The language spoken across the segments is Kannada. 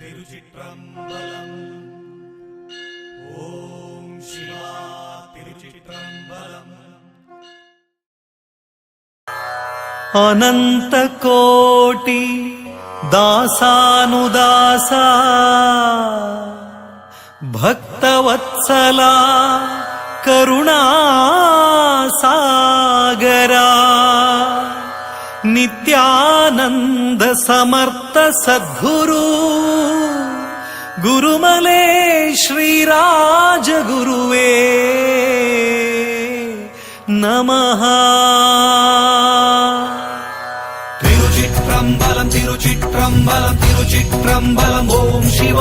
तिरुचित्रम्बलम् ॐ शिवा तिरुचित्रम्बलम् अनन्तकोटि दासानुदासा। भक्तवत्सला करुणासागरा। सद्गुरु। गुरुमले श्रीराजगुरुवे नमः తిరుచిట్రంబలం తిరుచిట్రంబలం తిరుచిట్రంబలం ఓం శివ.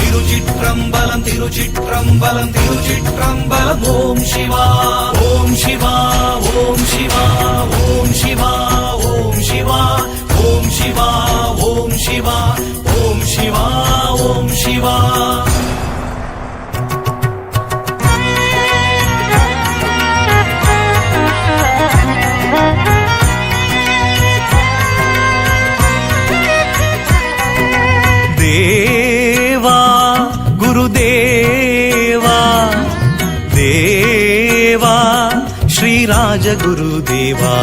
తిరుచిట్రంబలం తిరుచిట్రంబలం తిరుచిట్రంబలం ఓం శివా. దేవా దేవా గురుదేవా దేవా గురుదేవా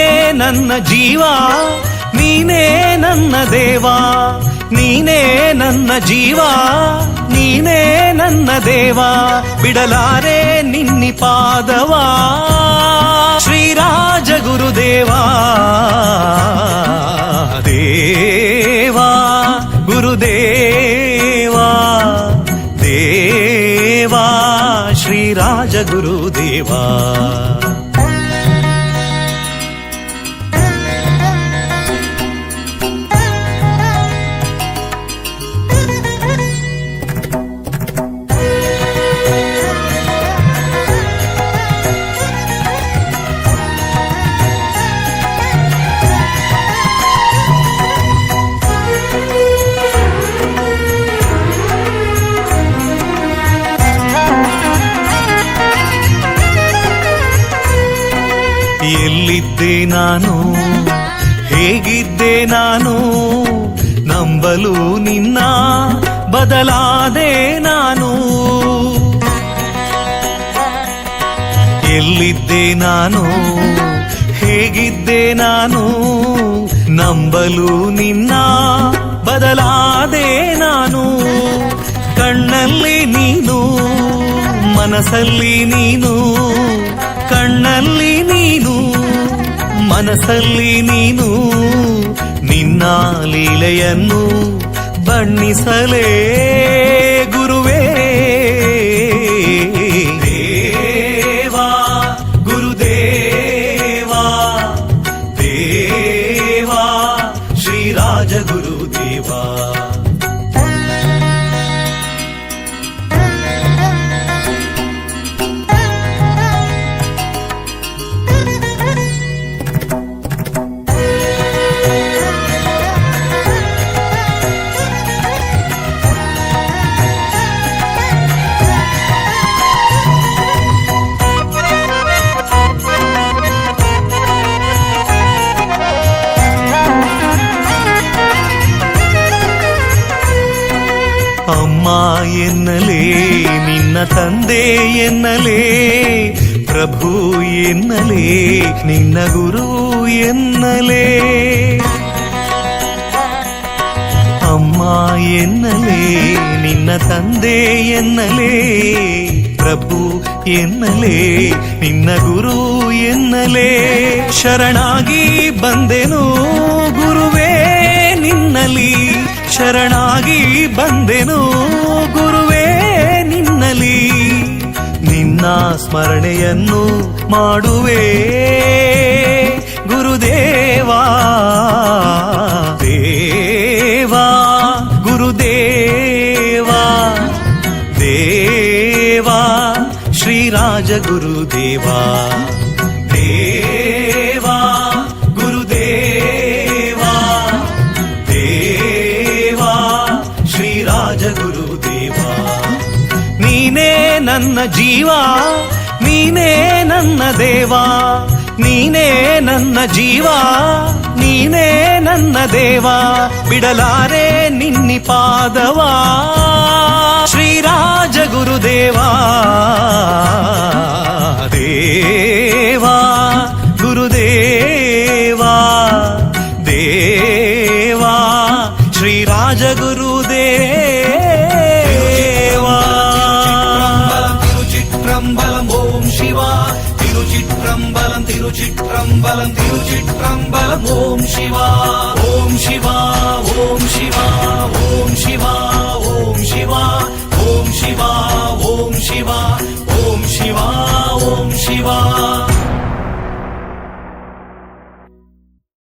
ನೀನೇ ನನ್ನ ಜೀವ ನೀನೇ ನನ್ನ ದೇವ ನೀನೇ ನನ್ನ ಜೀವ ನೀನೇ ನನ್ನ ದೇವ ಬಿಡಲಾರೆ ನಿನ್ನಿ ಪಾದವಾ ಶ್ರೀರಾಜ ಗುರುದೇವಾ ದೇವಾ ಗುರುದೇವಾ ದೇವಾ ಶ್ರೀರಾಜ ಗುರುದೇವಾ ಎಲ್ಲಿದ್ದೆ ನಾನು? ಹೇಗಿದ್ದೆ ನಾನು? ನಂಬಲು ನಿನ್ನ ಬದಲಾದೆ ನಾನು. ಎಲ್ಲಿದ್ದೆ ನಾನು? ಹೇಗಿದ್ದೆ ನಾನು? ನಂಬಲು ನಿನ್ನ ಬದಲಾದೆ ನಾನು. ಕಣ್ಣಲ್ಲಿ ನೀನು, ಮನಸ್ಸಲ್ಲಿ ನೀನು ಕಣ್ಣಲ್ಲಿ ನೀನು ಮನಸ್ಸಲ್ಲಿ ನೀನು ನಿನ್ನ ಲೀಲೆಯನ್ನು ಬಣ್ಣಿಸಲೇ ಎನ್ನಲೇ, ನಿನ್ನ ತಂದೆ ಎನ್ನಲೇ, ಪ್ರಭು ಎನ್ನಲೇ, ನಿನ್ನ ಗುರು ಎನ್ನಲೇ. ಅಮ್ಮ ಎನ್ನಲೇ, ನಿನ್ನ ತಂದೆ ಎನ್ನಲೇ, ಪ್ರಭು ಎನ್ನಲೇ, ನಿನ್ನ ಗುರು ಎನ್ನಲೇ. ಶರಣಾಗಿ ಬಂದೆನು ಗುರುವೇ ನಿನ್ನಲಿ ಶರಣಾಗಿ ಬಂದೆನು ನಿನ್ನ ಸ್ಮರಣೆಯನ್ನು ಮಾಡುವೆ. ಗುರುದೇವಾ ದೇವಾ ಗುರುದೇವಾ ದೇವಾ ಶ್ರೀರಾಜ ಗುರುದೇವಾ ದೇವಾ ಗುರುದೇವಾ ದೇವಾ ಶ್ರೀರಾಜ ಗುರುದೇವಾ. ನನ್ನ ಜೀವ, ನೀನೇ ನನ್ನ ದೇವ, ನೀನೇ ನನ್ನ ಜೀವ, ನೀನೇ ನನ್ನ ದೇವ, ಬಿಡಲಾರೆ ನಿನ್ನಿ ಪಾದವಾ. ಶ್ರೀರಾಜ ಗುರುದೇವಾ, ದೇವಾ. திருச்சிற்றம்பலம் ஓம் சிவா திருச்சிற்றம்பலம் திருச்சிற்றம்பலம் திருச்சிற்றம்பலம் ஓம் சிவா ஓம் சிவா ஓம் சிவா ஓம் சிவா ஓம் சிவா ஓம் சிவா ஓம் சிவா